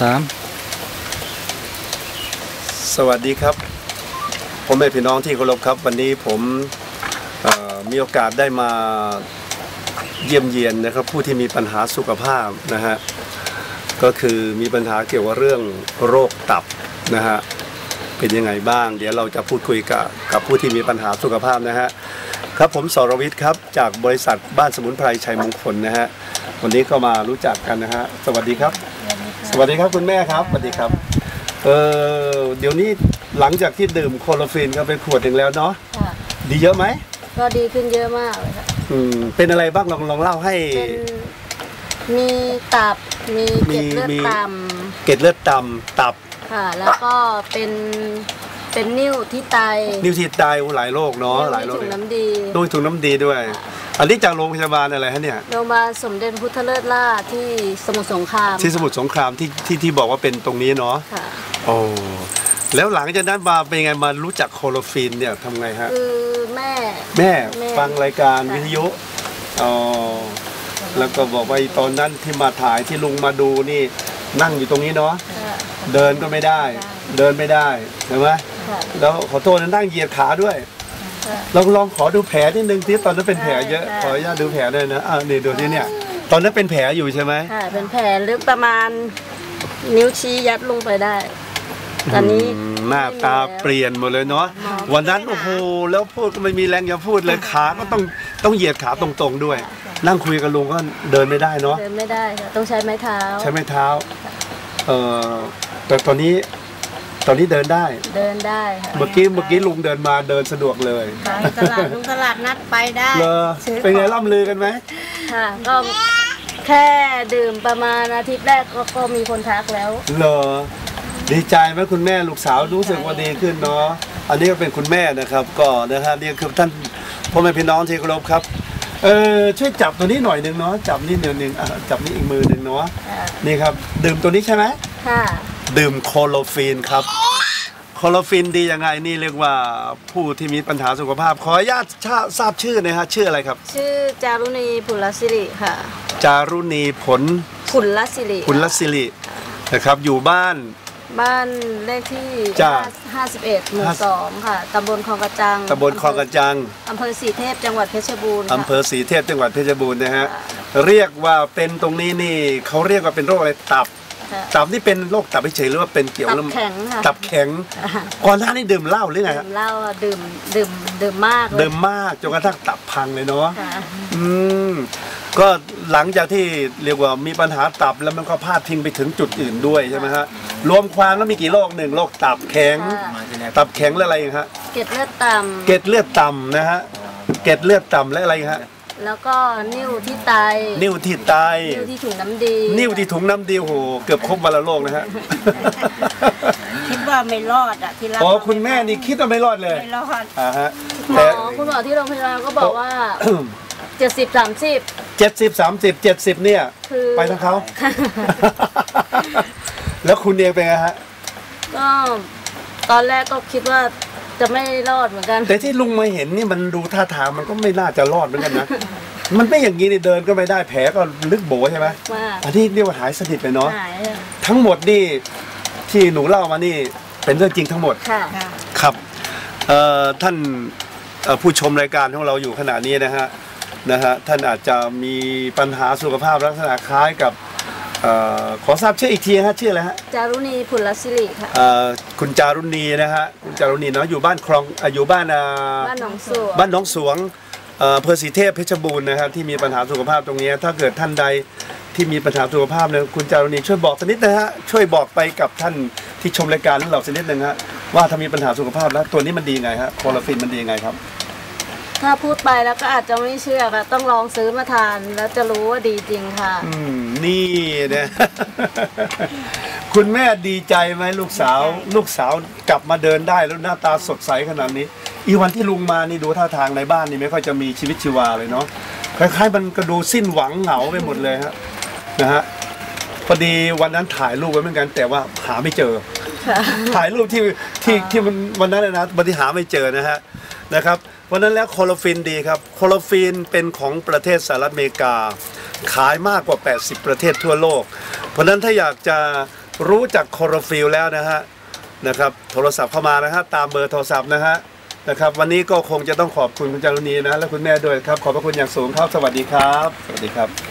สามสวัสดีครับผมเป็นพี่น้องที่เคารพครับ วันนี้ผมมีโอกาสได้มาเยี่ยมเยียนนะครับ ผู้ที่มีปัญหาสุขภาพนะฮะก็คือมีปัญหาเกี่ยวกับเรื่องโรคตับนะฮะเป็นยังไงบ้าง เดี๋ยวเราจะพูดคุยกับกับผู้ที่มีปัญหาสุขภาพนะฮะครับผมสรวิทย์ครับจากบริษัทบ้านสมุนไพรชัยมงคลนะฮะ วันนี้ก็มารู้จักกันนะฮะสวัสดีครับ สวัสดีครับคุณแม่ครับสวัสดีครับเออเดี๋ยวนี้หลังจากที่ดื่มโคโลฟินก็ไปขวดหนึ่งแล้วเนาะค่ะดีเยอะไหมก็ดีขึ้นเยอะมากเลยค่ะอืมเป็นอะไรบ้างลองลองเล่าให้ เป็นมีตับมีเกล็ดเลือดมีต่เกล็ดเลือดต่ำตับำค่ะ แล้วก็เป็นเป็นนิ่วที่ไตนิ้วที่ตายหลายโรคเนาะหลายโรคถุงเลยน้ำดีด้วยถุงน้ำดีด้วย อันนี้จากโรงพยาบาลอะไรฮะเนี่ย โรงพยาบาลสมเด็จพุทธเลิศล่าที่สมุทรสงครามที่สมุทรสงครามที่ที่ที่บอกว่าเป็นตรงนี้เนาะค่ะโอ้แล้วหลังจากนั้นมาเป็นไงมารู้จักโคโลฟินเนี่ยทำไงฮะ คือแม่ แม่แม่ฟังรายการค่ะ วิทยุอ๋อแล้วก็บอกว่าตอนนั้นที่มาถ่ายที่ลุงมาดูนี่นั่งอยู่ตรงนี้เนาะค่ะ เดินก็ไม่ได้ เดินไม่ได้เห็นไหมค่ะ แล้วขอโทษนะนั่งเหยียดขาด้วยค่ะ ลองลองขอดูแผลนิดนึงที่ตอนนั้นเป็นแผลเยอะได้ขออนุญาตดูแผลเลยนะอ่านี่ดูที่เนี่ย ตอนนั้นเป็นแผลอยู่ใช่ไหมค่ะเป็นแผลลึกประมาณ นิ้วชี้ยัดลงไปได้ ตอนนี้อืมหน้าตาเปลี่ยนหมดเลยเนาะหมอวันนั้นโอ้โหแล้วพูดก็ไม่มีแรงจะพูดเลยขาก็ต้องต้องเหยียดขาตรงๆด้วย นั่งคุยกับลุงก็เดินไม่ได้เนาะเดินไม่ได้ค่ะต้องใช้ไม้เท้า ใช้ไม้เท้าเอ่อแต่ตอนนี้ ตอนนี้เดินได้ เดินได้ค่ะเมื่อกี้เมื่อกี้ลุงเดินมาเดินสะดวกเลยไปตลาดลุงตลาดนัดไปได้เลอซื้อเป็นไงล่ำลือกันไหมค่ะก็แค่ดื่มประมาณอาทิตย์แรกก็ก็มีคนทักแล้วเลอดีใจไหมคุณแม่ลูกสาวรู้สึกว่าดีขึ้นเนาะอันนี้ก็เป็นคุณแม่นะครับก็นะฮะนี่คือท่านพ่อแม่พี่น้องที่เคารพครับเออช่วยจับตัวนี้หน่อยหนึ่งเนาะจับนี่เดี๋ยวหนึ่งอะจับนี่อีกมือหนึ่งเนาะค่ะนี่ครับ ดื่มตัวนี้ใช่ไหมค่ะ ดื่มโคโลฟีนครับ โคโลฟีนดียังไงนี่เรียกว่าผู้ที่มีปัญหาสุขภาพ ขออนุญาตทราบทราบชื่อหนะฮะชื่ออะไรครับ ชื่อจารุณีผุลสิริค่ะ จารุณีผลผุลสิริคุณลศิรินะครับอยู่บ้านบ้านเลขที่จ้าห้าสิบเอ็ดหมู่ห้าสองค่ะ ตำบลคลองกระจัง ตำบลคลองกระจัง อำเภอสีเทพ จังหวัดเพชรบูรณ์ค่ะอำเภอศรีเทพ จังหวัดเพชรบูรณ์นะฮะ เรียกว่าเป็นตรงนี้นี่เขาเรียกว่าเป็นโรคอะไร ตับค่ะ ตับนี่เป็นโรคตับเฉยๆหรือว่าเป็นเกี่ยวตักับบแข็งค่ะ ตับแข็งค่ะก่อนหน้านี้ดื่มเหล้าหรือไงดื่ฮะมเหล้าอะดื่มดื่มดื่มมากเลยดื่มมากจนกระทั่งตับพังเลยเนาะค่ะอืมก็หลังจากที่เรียกว่ามีปัญหาตับแล้วมันก็พาดพิงไปถึงจุดอื่นด้วยใช่ไหมฮะรวมความแล้วมีกี่โรคหนึ่งโรคตับแข็งค่ะตับแข็งและอะไรอีกฮะเกล็ดเลือดต่ำเกล็ดเลือดต่ำนะฮะเกล็ดเลือดต่ำและอะไรอีกฮะ แล้วก็นิ่วที่ไต นิ้วที่ไต นิ่วที่ถุงน้ำดีนิ้วที่ถุงน้ำดีโหเกือบครบวันละโรคนะฮะคิดว่าไม่รอดอะที่รับอ๋อคุณแม่นี่คิดว่าไม่รอดเลยไม่รอดอ่าฮะหมแต่อคุณหมอที่โรงพยาบาลก็บอกว่าเจ็ดสิบสามสิบเจ็ดสิบสามสิบเจ็ดสิบเนี่ยคือไปทั้งเขา แล้วคุณเองเป็นไงฮะ ก็ ตอนแรกก็คิดว่าจะไม่รอดเหมือนกันแต่ที่ลุงมาเห็นนี่มันดูท่าทางมันก็ไม่น่าจะรอดเหมือนกันนะ มันไม่อย่างนี้นี่เดินก็ไม่ได้แผลก็ลึกโบใช่ไหมมากอันนี้เรียกว่าหายสนิทเลยเนาะหายทั้งหมดนี่ที่หนูเล่ามานี่เป็นเรื่องจริงทั้งหมดค่ะค่ะ ครับเอ่อท่านเอ่อผู้ชมรายการของเราอยู่ขณะนี้นะฮะนะฮะท่านอาจจะมีปัญหาสุขภาพลักษณะคล้ายกับเอ่อ ขอทราบชื่ออีกทีฮะชื่ออะไรฮะจารุณีผุลสิริค่ะเอ่อคุณจารุณีนะฮะคุณจารุณีเนาะอยู่บ้านคลองอะอยู่บ้านอ่าบ้านหนองสวบ้านหน้องสวงเอ่ออำเภอศรีเทพเพชรบูรณ์นะครับที่มีปัญหาสุขภาพตรงนี้ ถ้าเกิดท่านใดที่มีปัญหาสุขภาพเนี่ยคุณจารุณีช่วยบอกสักนิดนะฮะช่วยบอกไปกับท่านที่ชมรายการของเราสักนิดหนึ่งฮะว่าถ้ามีปัญหาสุขภาพแล้วตัวนี้มันดียังไงฮะโคลาฟินมันดียังไงครับ ถ้าพูดไปแล้วก็อาจจะไม่เชื่อค่ะ ต้องลองซื้อมาทาน แล้วจะรู้ว่าดีจริงค่ะ อืมนี่นะคุณแม่ดีใจไหมลูกสาว ลูกสาวกลับมาเดินได้แล้วหน้าตาสดใสขนาดนี้ อีวันที่ลุงมานี่ดูท่าทางในบ้านนี่ไม่ค่อยจะมีชีวิตชีวาเลยเนาะคล้ายๆ มันก็ดูสิ้นหวังเหงาไปหมดเลยฮะนะฮะพอดีวันนั้นถ่ายรูปไว้เหมือนกัน แต่ว่าหาไม่เจอค่ะถ่ายรูปที่ที่ที่มันวันนั้นน่ะนะบันที่หาไม่เจอนะฮะนะครับ วันนั้นแล้วโคโลฟินดีครับโคโลฟินเป็นของประเทศสหรัฐอเมริกา ขายมากกว่า 80 ประเทศทั่วโลก เพราะฉะนั้นถ้าอยากจะรู้จักคลอโรฟิลแล้วนะฮะนะครับโทรศัพท์เข้ามานะฮะตามเบอร์โทรศัพท์นะฮะนะครับวันนี้ก็คงจะต้องขอบคุณคุณจารุณีนะและคุณแม่ด้วยครับ ขอบพระคุณอย่างสูงครับ สวัสดีครับ สวัสดีครับ